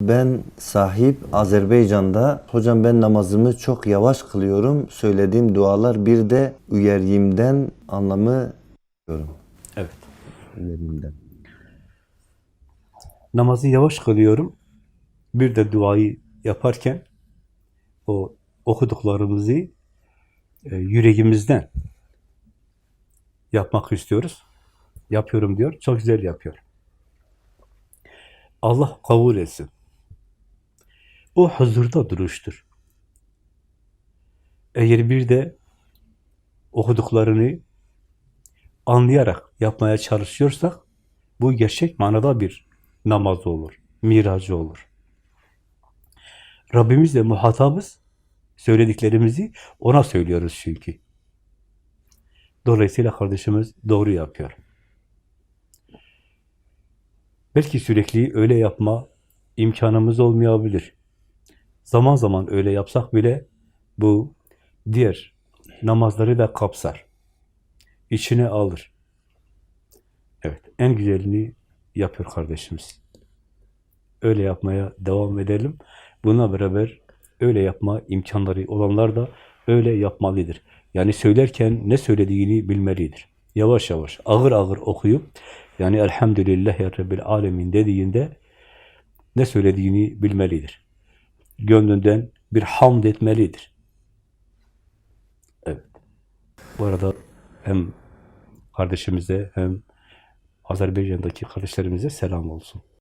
Ben sahip Azerbaycan'da hocam ben namazımı çok yavaş kılıyorum. Söylediğim dualar bir de üyerimden anlamı diyorum. Evet. Üyerimden. Namazı yavaş kılıyorum. Bir de duayı yaparken o okuduklarımızı e, yüreğimizden yapmak istiyoruz. Yapıyorum diyor. Çok güzel yapıyor. Allah kabul etsin. O huzurda duruştur. Eğer bir de okuduklarını anlayarak yapmaya çalışıyorsak bu gerçek manada bir namaz olur, miracı olur. Rabbimizle muhatabız, söylediklerimizi ona söylüyoruz çünkü. Dolayısıyla kardeşimiz doğru yapıyor. Belki sürekli öyle yapma imkanımız olmayabilir. Zaman zaman öyle yapsak bile bu diğer namazları da kapsar. İçine alır. Evet, en güzelini yapıyor kardeşimiz. Öyle yapmaya devam edelim. Bununla beraber öyle yapma imkanları olanlar da öyle yapmalıdır. Yani söylerken ne söylediğini bilmelidir. Yavaş yavaş, ağır ağır okuyup, yani Elhamdülillahi Rabbil Alemin dediğinde ne söylediğini bilmelidir. Gönlünden bir hamd etmelidir. Evet. Bu arada hem kardeşimize hem Azerbaycan'daki kardeşlerimize selam olsun.